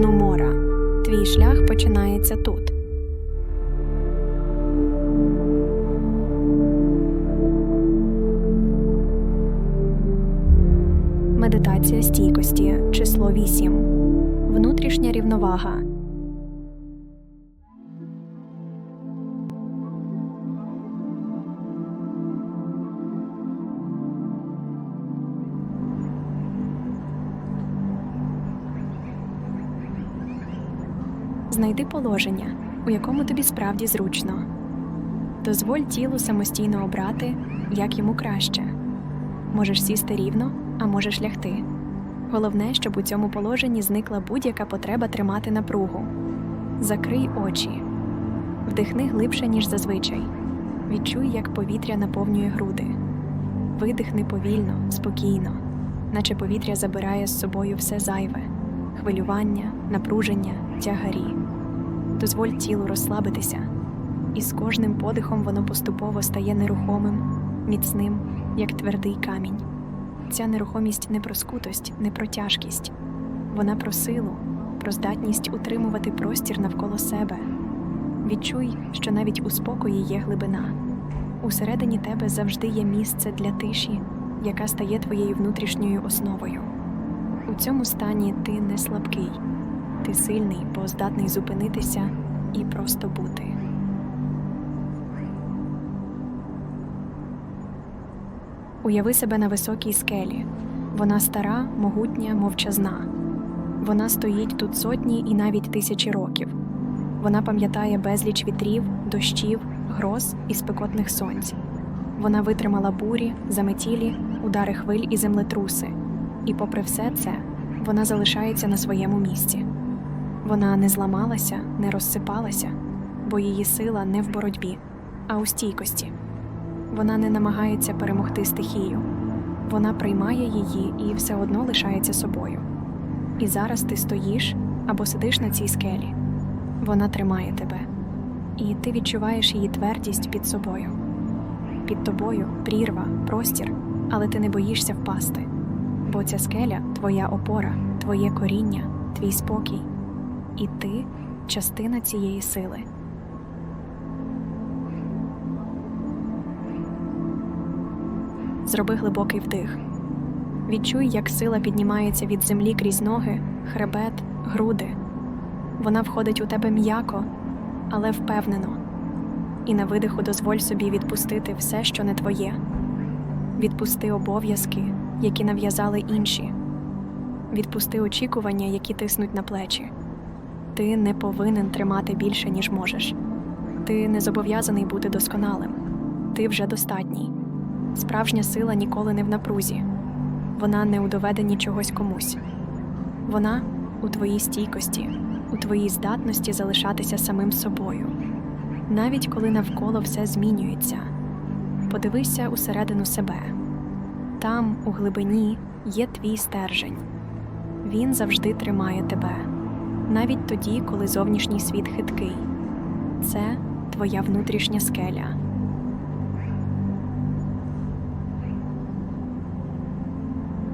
Номора. Твій шлях починається тут. Медитація стійкості. Число 8. Внутрішня рівновага. Знайди положення, у якому тобі справді зручно. Дозволь тілу самостійно обрати, як йому краще. Можеш сісти рівно, а можеш лягти. Головне, щоб у цьому положенні зникла будь-яка потреба тримати напругу. Закрий очі, вдихни глибше, ніж зазвичай. Відчуй, як повітря наповнює груди. Видихни повільно, спокійно, наче повітря забирає з собою все зайве хвилювання, напруження, тягарі. Дозволь тілу розслабитися, і з кожним подихом воно поступово стає нерухомим, міцним, як твердий камінь. Ця нерухомість не про скутость, не про тяжкість, вона про силу, про здатність утримувати простір навколо себе. Відчуй, що навіть у спокої є глибина. Усередині тебе завжди є місце для тиші, яка стає твоєю внутрішньою основою. У цьому стані ти не слабкий, ти сильний, бо здатний зупинитися і просто бути. Уяви себе на високій скелі. Вона стара, могутня, мовчазна. Вона стоїть тут сотні і навіть тисячі років. Вона пам'ятає безліч вітрів, дощів, гроз і спекотних сонць. Вона витримала бурі, заметілі, удари хвиль і землетруси. І, попри все це, вона залишається на своєму місці. Вона не зламалася, не розсипалася, бо її сила не в боротьбі, а у стійкості. Вона не намагається перемогти стихію, вона приймає її і все одно лишається собою. І зараз ти стоїш або сидиш на цій скелі. Вона тримає тебе, і ти відчуваєш її твердість під собою. Під тобою прірва, простір, але ти не боїшся впасти, бо ця скеля твоя опора, твоє коріння, твій спокій, і ти частина цієї сили. Зроби глибокий вдих. Відчуй, як сила піднімається від землі крізь ноги, хребет, груди. Вона входить у тебе м'яко, але впевнено. І на видиху дозволь собі відпустити все, що не твоє. Відпусти обов'язки, які нав'язали інші. Відпусти очікування, які тиснуть на плечі. Ти не повинен тримати більше, ніж можеш. Ти не зобов'язаний бути досконалим. Ти вже достатній. Справжня сила ніколи не в напрузі, вона не у доведенні чогось комусь. Вона у твоїй стійкості, у твоїй здатності залишатися самим собою, навіть коли навколо все змінюється. Подивися усередину себе там, у глибині, є твій стержень. Він завжди тримає тебе, навіть тоді, коли зовнішній світ хиткий. Це твоя внутрішня скеля.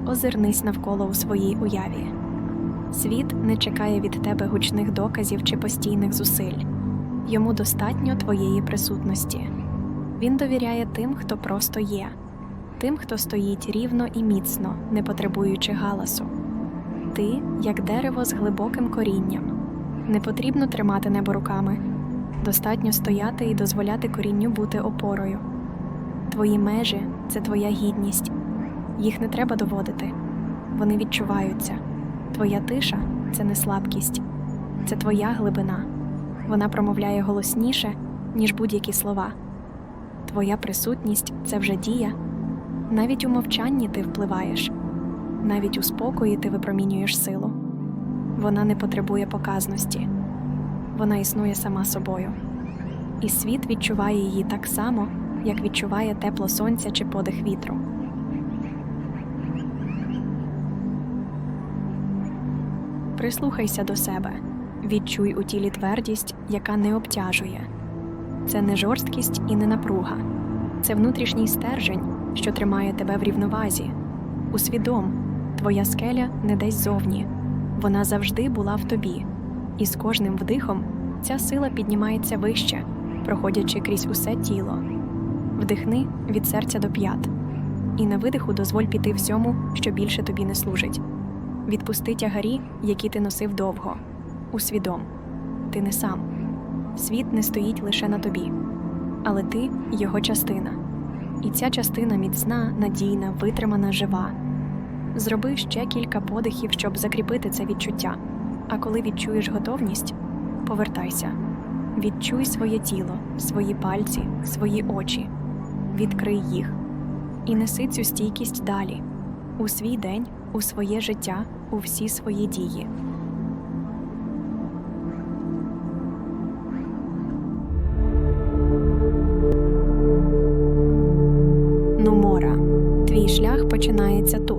Озирнись навколо у своїй уяві. Світ не чекає від тебе гучних доказів чи постійних зусиль. Йому достатньо твоєї присутності. Він довіряє тим, хто просто є, тим, хто стоїть рівно і міцно, не потребуючи галасу. Ти як дерево з глибоким корінням. Не потрібно тримати небо руками. Достатньо стояти і дозволяти корінню бути опорою. Твої межі це твоя гідність. Їх не треба доводити. Вони відчуваються. Твоя тиша це не слабкість, це твоя глибина. Вона промовляє голосніше, ніж будь-які слова. Твоя присутність це вже дія. Навіть у мовчанні ти впливаєш, навіть у спокої ти випромінюєш силу. Вона не потребує показності, вона існує сама собою. І світ відчуває її так само, як відчуває тепло сонця чи подих вітру. Прислухайся до себе, відчуй у тілі твердість, яка не обтяжує. Це не жорсткість і не напруга, це внутрішній стержень, що тримає тебе в рівновазі. Усвідом, твоя скеля не десь зовні, вона завжди була в тобі. І з кожним вдихом ця сила піднімається вище, проходячи крізь усе тіло. Вдихни від серця до п'ят, і на видиху дозволь піти всьому, що більше тобі не служить. Відпусти тягарі, які ти носив довго. Усвідом, ти не сам. Світ не стоїть лише на тобі, але ти його частина. І ця частина міцна, надійна, витримана, жива. Зроби ще кілька подихів, щоб закріпити це відчуття. А коли відчуєш готовність, повертайся. Відчуй своє тіло, свої пальці, свої очі. Відкрий їх і неси цю стійкість далі у свій день, у своє життя, у всі свої дії. Нумора. Твій шлях починається тут.